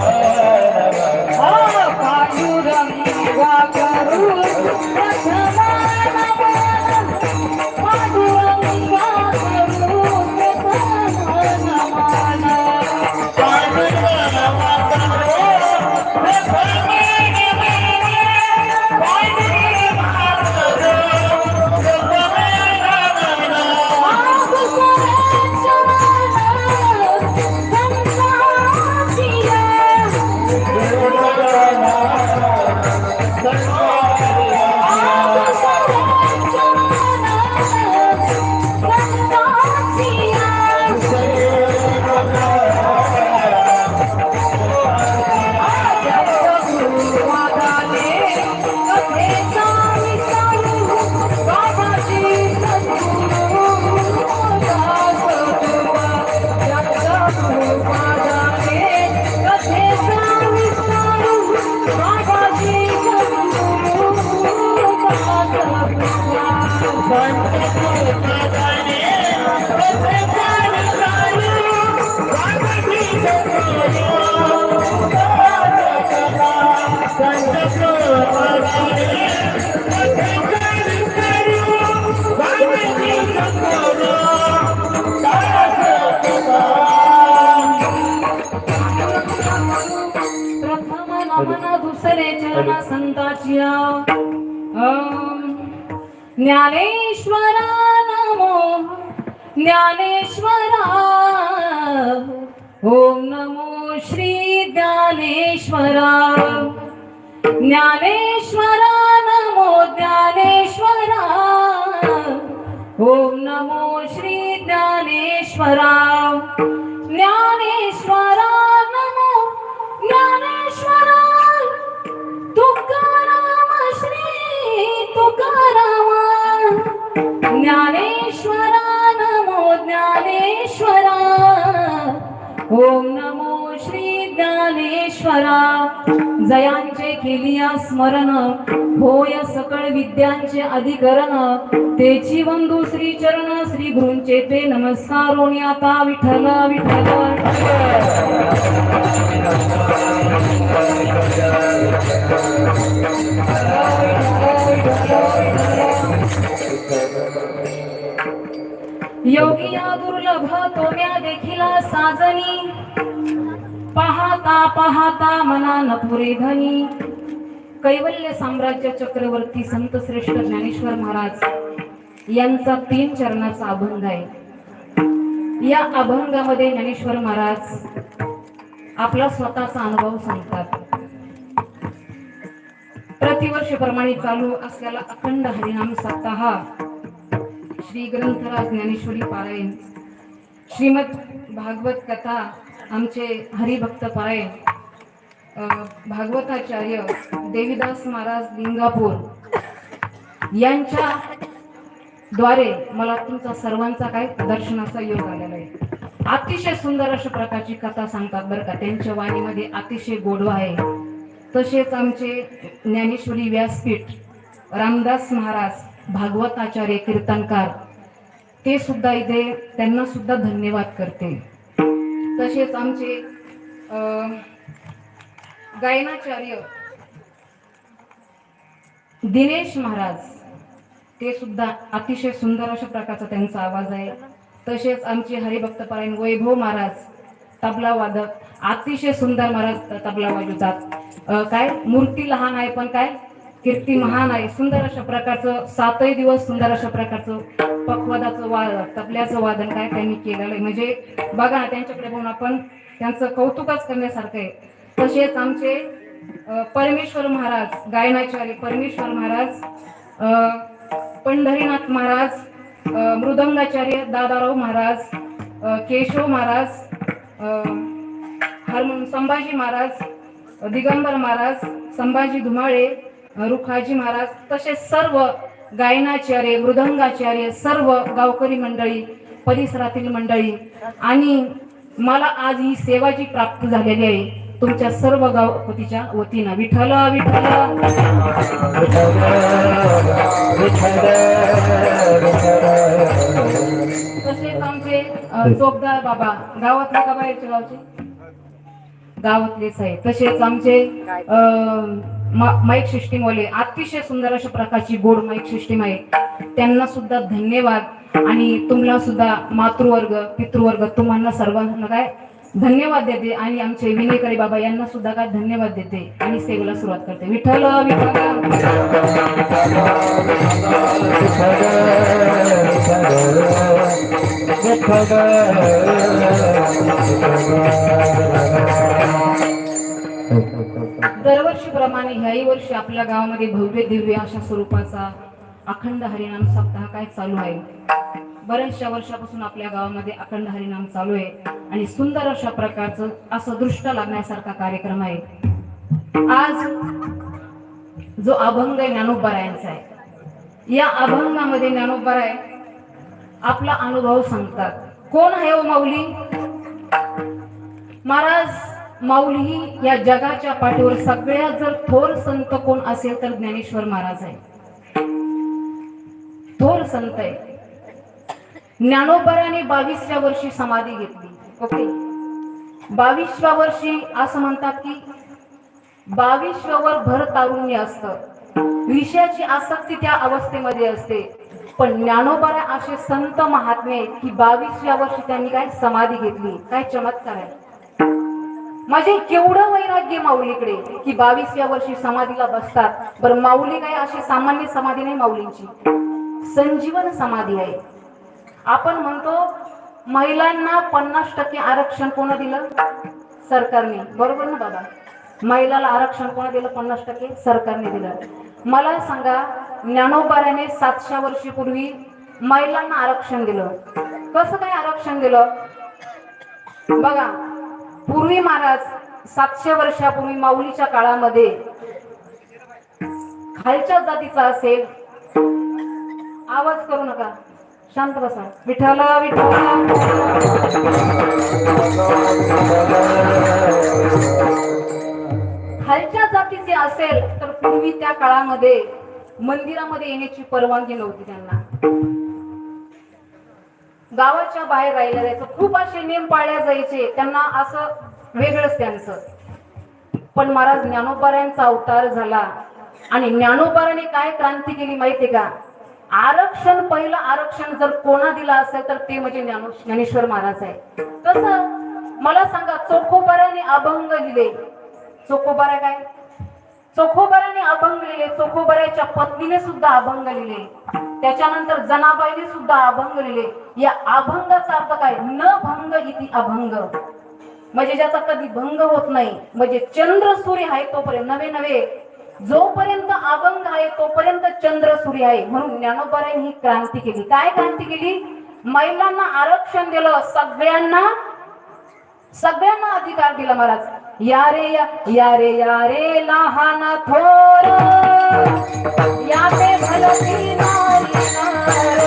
Oh, दुसरे संताची ज्ञानेश्वरा नमो ज्ञानेश्वरा ओम नमो श्री ज्ञानेश्वरा ज्ञानेश्वरा नमो ज्ञानेश्वरा ओम नमो श्री ज्ञानेश्वरा ज्ञानेश्वरा नमो। ज्ञानेश्वरा जयांचे केलिया स्मरण होय सकळ विद्यांचे अधिकरण. तेची वंदू श्री चरण श्री गुरुंचे ते नमस्कारोणी आता विठ्ठल विठ्ठल. योगिया दुर्लभ तोम्या देखिला साजनी. पाहता पाहता मना न पुरे धनी कैवल्य साम्राज्य चक्रवर्ती संत श्रेष्ठ ज्ञानेश्वर महाराज यांचा तीन चरणाचा अभंग आहे. या अभंगामध्ये ज्ञानेश्वर महाराज आपला स्वतःचा अनुभव सांगतात. प्रतिवर्षप्रमाणे चालू असलेला अखंड हरिनाम सप्ताह श्री ग्रंथराज ज्ञानेश्वरी पारायण. श्रीमद भागवत कथा आमचे हरिभक्त पारायण भागवताचार्य देवीदास महाराज लिंगापूर यांच्या द्वारे मला तुमचा सर्वांचा काय दर्शनाचा योग आलेला आहे. अतिशय सुंदर अशा प्रकारची कथा सांगतात बरं का. त्यांच्या वाणीमध्ये अतिशय गोडवा आहे. तसेच आमचे ज्ञानेश्वरी व्यासपीठ रामदास महाराज भागवताचार्य कीर्तनकार ते सुद्धा इथे त्यांना सुद्धा धन्यवाद करते. तसेच आमचे गायनाचार्य दिनेश महाराज ते सुद्धा अतिशय सुंदर अशा प्रकारचा त्यांचा आवाज आहे. तसेच आमचे हरिभक्तपरायण वैभव महाराज तबला वादक अतिशय सुंदर महाराज तबला वाजवतात. काय? मूर्ती लहान आहे पण काय? कीर्ती महान आहे. सुंदर अशा प्रकारचं सातही दिवस सुंदर अशा प्रकारचं पक्वादाचं वादन तबल्याचं वादन काय त्यांनी केलेलं आहे. म्हणजे बघा ना त्यांच्याकडे बघून आपण त्यांचं कौतुकच करण्यासारखं आहे. तसेच आमचे परमेश्वर महाराज गायनाचार्य परमेश्वर महाराज पंढरीनाथ महाराज मृदंगाचार्य दादाराव महाराज केशव महाराज अ, संभाजी महाराज दिगंबर महाराज संभाजी धुमाळे रुखाजी महाराज तसेच सर्व गायनाचार्य मृदंगाचार्य सर्व गावकरी मंडळी परिसरातील मंडळी आणि मला आज ही सेवाची प्राप्ती झालेली आहे तुमच्या सर्व गावपतीच्या वतीनं. विठ्ठल विठ्ठल. तसेच आमचे चोपदार बाबा गावातला का बाहेरच्या गावचे. गावातलेच आहे तसेच आमचे माईक सिस्टीम वाले अतिशय सुंदर अशा प्रकारची गोड माईक सिस्टीम आहे. त्यांना सुद्धा धन्यवाद. आणि तुम्हाला सुद्धा मातृवर्ग पितृवर्ग तुम्हाला सर्वांना काय धन्यवाद देते. आणि आमचे विनयकरी बाबा यांना सुद्धा काय धन्यवाद देते. आणि सेवेला सुरुवात करते. विठ्ठल विठ्ठल. दरवर्षीप्रमाणे ह्याही वर्षी आपल्या गावामध्ये भव्य दिव्य अशा स्वरूपाचा अखंड हरिनाम सप्ताह काय चालू आहे. बऱ्याचशा वर्षापासून आपल्या गावामध्ये अखंड हरिनाम चालू आहे आणि सुंदर अशा प्रकारचं असं दृष्ट लागण्यासारखा कार्यक्रम आहे. आज जो अभंग आहे ज्ञानोबरायांचा आहे. या अभंगामध्ये ज्ञानोबराय आपला अनुभव सांगतात. कोण आहे ओ माऊली? महाराज माऊली ही या जगाच्या पाठीवर सगळ्यात जर थोर संत कोण असेल तर ज्ञानेश्वर महाराज आहे. थोर संत आहे. ज्ञानोबराने बावीसव्या वर्षी समाधी घेतली. ओके? बावीसव्या वर्षी असं म्हणतात की बावीसव्यावर भर तारुण्य असतं. विषयाची आसक्ती त्या अवस्थेमध्ये असते. पण ज्ञानोबरा असे संत महात्मे आहेत की बावीसव्या वर्षी त्यांनी काय समाधी घेतली. काय चमत्कार आहे. म्हणजे केवढं वैराग्य माऊलीकडे की बावीसव्या वर्षी समाधीला बसतात. बरं माऊली काय अशी सामान्य समाधी नाही माऊलींची. संजीवन समाधी आहे. आपण म्हणतो महिलांना पन्नास टक्के आरक्षण कोण दिलं? सरकारने. बरोबर ना बाबा? महिलाला आरक्षण कोण दिलं? पन्नास टक्के सरकारने दिलं. मला सांगा ज्ञानोबाऱ्याने सातशे वर्षीपूर्वी महिलांना आरक्षण दिलं. कसं काय आरक्षण दिलं? बघा पूर्वी महाराज सातशे वर्षापूर्वी माऊलीच्या काळामध्ये खालच्या जातीचा असेल आवाज करू नका. शांत बसा. विठ्ठल विठ्ठल खालच्या जातीचे असेल तर पूर्वी त्या काळामध्ये मंदिरामध्ये येण्याची परवानगी नव्हती त्यांना. गावाच्या बाहेर राहिलं जायचं. खूप असे नियम पाळल्या जायचे. त्यांना असं वेगळंच त्यांचं. पण महाराज ज्ञानोबाऱ्यांचा अवतार झाला. आणि ज्ञानोबाराने काय क्रांती केली माहितीये का? आरक्षण पहिलं आरक्षण जर कोणा दिला असेल तर ते म्हणजे ज्ञानो ज्ञानेश्वर महाराज आहे. कसं? मला सांगा चोखोबाऱ्याने अभंग लिहिले. चोखोबारा काय? चोखोबराने अभंग लिहिले. चोखोबऱ्याच्या पत्नीने सुद्धा अभंग लिहिले. त्याच्यानंतर जनाबाईने सुद्धा अभंग लिहिले. या अभंगाचा अर्थ काय? न भंग इति अभंग. म्हणजे ज्याचा कधी भंग होत नाही म्हणजे चंद्र सूर्य आहे तोपर्यंत. नवे नवे जोपर्यंत अभंग आहे तोपर्यंत चंद्र सूर्य आहे. म्हणून ज्ञानोबराने ही क्रांती केली. काय क्रांती केली? महिलांना आरक्षण दिलं सगळ्यांना सगळ्यांना अधिकार दिला महाराज. यारे या या रे लहान थोर या ते भलती नारी नार.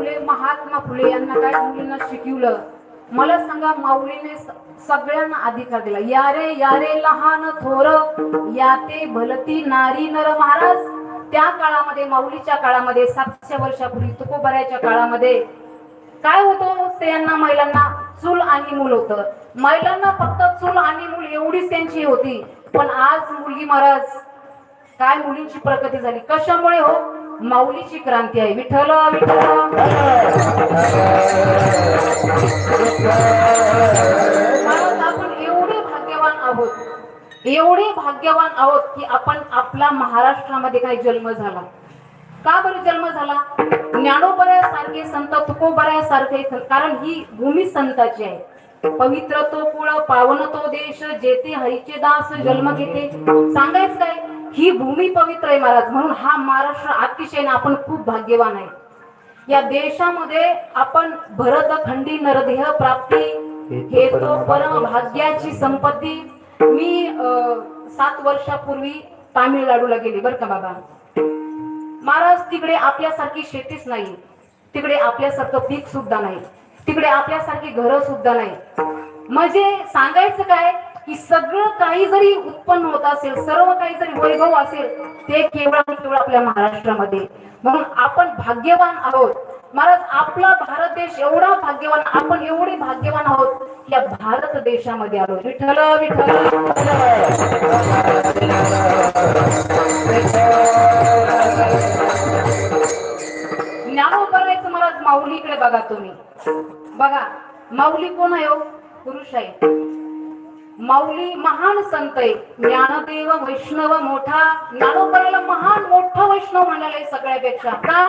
फुले महात्मा फुले यांना काय मुलींना शिकवलं? मला सांगा माऊलीने सगळ्यांना अधिकार दिला. यारे यारे लहान थोर या ते भलती नारी नर महाराज. त्या काळामध्ये माऊलीच्या काळामध्ये सातशे वर्षापूर्वी तुकोबऱ्याच्या काळामध्ये काय होतं हो स्त्रियांना महिलांना? चूल आणि मूल होतं. महिलांना फक्त चूल आणि मूल एवढीच त्यांची होती. पण आज मुलगी महाराज काय मुलींची प्रगती झाली? कशामुळे हो? माऊलीची क्रांती आहे. विठ्ठल विठ्ठल. आपण एवढे भाग्यवान आहोत एवढे भाग्यवान आहोत की आपण आपला महाराष्ट्रामध्ये काही जन्म झाला. का बरं जन्म झाला? ज्ञानोबऱ्यासारखे संत तुकोबऱ्यासारखे स- कारण ही भूमी संताची आहे. पवित्र तो कुळ पावन तो देश जेथे हरीचे दास जन्म घेते. सांगायचं काय? ही भूमी पवित्र आहे महाराज. म्हणून हा महाराष्ट्र अतिशय आपण खूप भाग्यवान आहे. या देशामध्ये आपण भरतखंडी नरदेह प्राप्ती हे तो परम भाग्याची संपत्ती. मी सात वर्षापूर्वी तामिळनाडूला गेली बरं का बाबा. महाराज तिकडे आपल्यासारखी शेतीच नाही. तिकडे आपल्यासारखं पीक सुद्धा नाही. तिकडे आपल्यासारखी घरं सुद्धा नाही. म्हणजे सांगायचं काय? की सगळं काही जरी उत्पन्न होत असेल सर्व काही जरी वैभव असेल ते केवळ आणि केवळ आपल्या महाराष्ट्रामध्ये. म्हणून आपण भाग्यवान आहोत. महाराज आपला भारत देश एवढा भाग्यवान आपण एवढे भाग्यवान आहोत या भारत देशामध्ये आलो. विठ्ठल विठ्ठल ज्ञानोबरायचं महाराज माऊलीकडे बघा तुम्ही. बघा माऊली कोण आहे हो? पुरुष आहे. माऊली महान संत आहे. ज्ञानदेव वैष्णव मोठा ज्ञानोबराला महान मोठा वैष्णव म्हणाले आहे सगळ्यापेक्षा. का?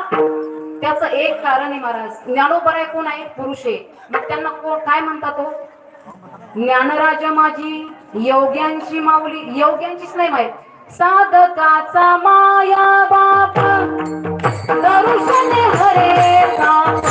त्याचं एक कारण आहे महाराज. ज्ञानोपराय कोण आहे? पुरुष आहे. मग त्यांना कोण काय म्हणतात हो? तो ज्ञानराजा माझी योग्यांची माऊली. योग्यांचीच नाही माहीत. साधकाचा माया बाप. दर्शन हरे बाप.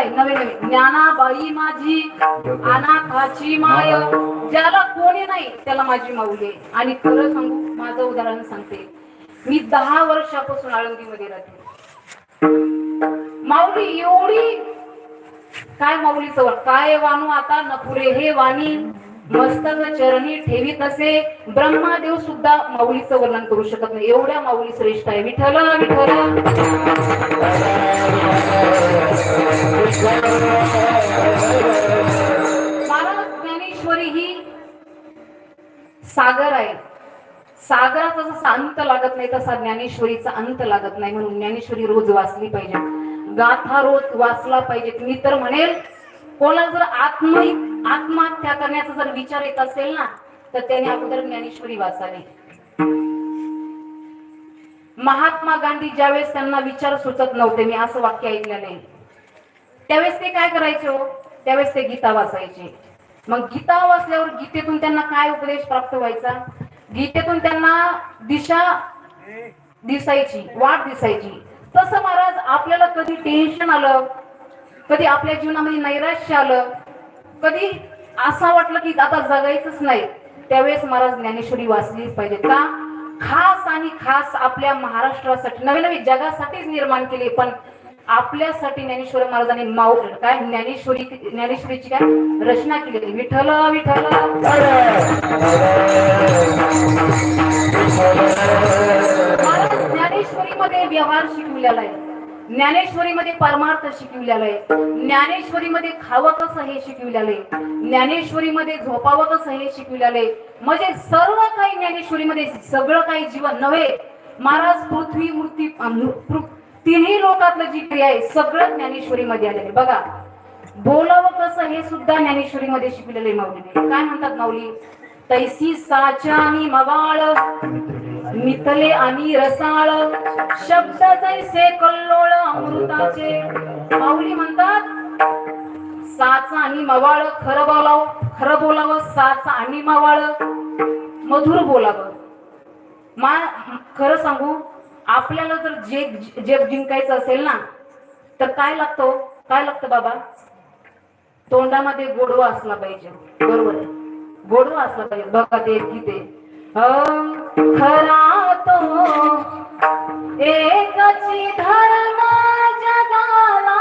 आहे नवे ज्ञानाबाई माझी अनाथाची माय. ज्याला कोणी नाही त्याला माझी माऊली आहे. आणि खरं सांगू माझं उदाहरण सांगते. मी दहा वर्षापासून आळंदीमध्ये राहते. माऊली एवढी काय माऊलीचं काय वाणू आता? नपुरे हे वाणी. मस्तक चरणी ठेवीत असे. ब्रह्मादेव सुद्धा माऊलीचं वर्णन करू शकत नाही. एवढ्या माऊली श्रेष्ठ आहे. विठ्ठल विठ्ठल. महाराज ज्ञानेश्वरी ही सागर आहे. सागराचा जसा अंत लागत नाही तसा ज्ञानेश्वरीचा अंत लागत नाही. म्हणून ज्ञानेश्वरी रोज वाचली पाहिजे. गाथा रोज वाचला पाहिजे. मी तर म्हणेल कोणाला जर आत्म आत्महत्या करण्याचा जर विचार येत असेल ना तर त्याने अगोदर ज्ञानेश्वरी वाचावी. महात्मा गांधी ज्यावेळेस त्यांना विचार सुचत नव्हते मी असं वाक्य ऐकलेलं त्यावेळेस ते काय करायचे हो? त्यावेळेस ते गीता वाचायचे. मग गीता वाचल्यावर गीतेतून त्यांना काय उपदेश प्राप्त व्हायचा? गीतेतून त्यांना दिशा दिसायची वाट दिसायची. तसं महाराज आपल्याला कधी टेन्शन आलं? कधी आपल्या जीवनामध्ये नैराश्य आलं? कधी असं वाटलं की आता जगायचंच नाही त्यावेळेस महाराज ज्ञानेश्वरी वाचलीच पाहिजे. का? खास आणि खास आपल्या महाराष्ट्रासाठी नवीन नवीन जगासाठीच निर्माण केली पण आपल्यासाठी ज्ञानेश्वर महाराजांनी माऊ काय? ज्ञानेश्वरी ज्ञानेश्वरीची काय? रचना केलेली. विठ्ठल विठ्ठल. ज्ञानेश्वरी मध्ये व्यवहार शिकवलेला आहे. ज्ञानेश्वरीमध्ये परमार्थ शिकविलेला आहे. ज्ञानेश्वरीमध्ये खावं कसं हे शिकविलेलं आहे? ज्ञानेश्वरीमध्ये झोपावं कसं हे शिकविलेलं आहे? म्हणजे सर्व काही ज्ञानेश्वरीमध्ये सगळं काही जीवन नव्हे. महाराज पृथ्वी मूर्ती तिन्ही लोकातलं जी क्रिया आहे सगळं ज्ञानेश्वरीमध्ये आलेलं आहे. बघा बोलावं कसं हे सुद्धा ज्ञानेश्वरीमध्ये शिकविलेलं आहे माऊलीने. काय म्हणतात माऊली? तैसी साचा आणि मवाळ. मितले आणि रसाळ शब्द से कल्लोळ अमृताचे. माऊली म्हणतात साचा आणि मवाळ खरं बोलाव खरं बोलावं साचा आणि मवाळ मधुर बोलावं. मा खरं सांगू आपल्याला जर जग जग जिंकायचं असेल ना तर काय लागतो? काय लागतं बाबा? तोंडामध्ये गोडवा असला पाहिजे. बरोबर आहे. गोडवा असला पाहिजे. बघा ते किती हो, खरा तो एकची धर्म जगाला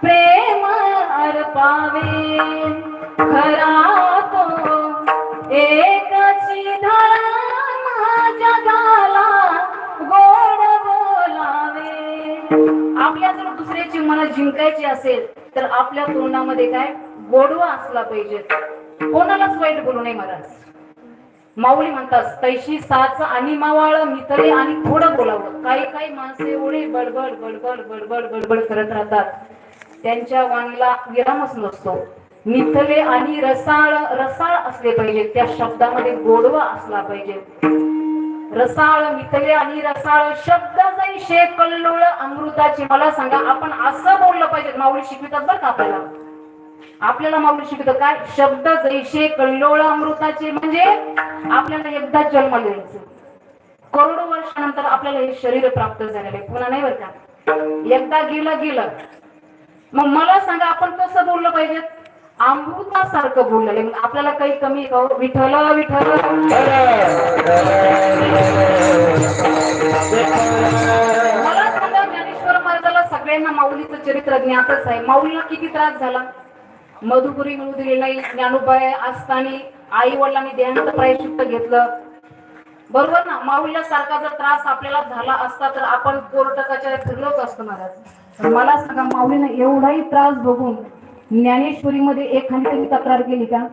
प्रेम अर्पावे. खरा तो एकची धर्म जगाला गोड बोलावे. आपल्या जर दुसऱ्याची मन जिंकायची असेल तर आपल्या तोंडामध्ये काय? गोडवा असला पाहिजे. कोणालाच वाईट बोलू नये महाराज. माऊली म्हणतात तैशी साच आणि मावाळ मितळे आणि थोडं बोलावं. काही काही माणसे एवढे बडबड बडबड बडबड बडबड करत राहतात. त्यांच्या वाणीला विरामच नसतो. मिथले आणि रसाळ रसाळ असले पाहिजे त्या शब्दामध्ये गोडवा असला पाहिजे. रसाळ मिथले आणि रसाळ शब्द जैशे कल्लोळ अमृताची. मला सांगा आपण असं बोललं पाहिजे माऊली शिकवितात बरं का आपल्याला? आपल्याला माऊली शिकवतं काय? शब्द जैशे कल्लोळ अमृताचे. म्हणजे आपल्याला एकदा जन्म द्यायचं. करोडो वर्षानंतर आपल्याला हे शरीर प्राप्त झालेलं आहे. पुन्हा नाही बरं का? एकदा गेलं गेलं. मग मला सांगा आपण कसं बोललं पाहिजे? अमृतासारखं बोललेलं आहे. मग आपल्याला काही कमी आहे का हो? मला सांगा ज्ञानेश्वर महाराजाला सगळ्यांना माऊलीचं चरित्र ज्ञातच आहे. माऊलीला किती त्रास झाला? मधुपुरी मिळू दिली नाही ज्ञानोबाई असताना आई वडिलांनी देहांत प्रायश्चित्त घेतलं. बरोबर ना? माऊलीला सारखा जर त्रास आपल्याला झाला असता तर आपण कोर्टकाच्या फिरलोच असतो महाराज. तर मला सांगा माऊलीनं एवढाही त्रास बघून ज्ञानेश्वरीमध्ये एखादी तरी तक्रार केली का?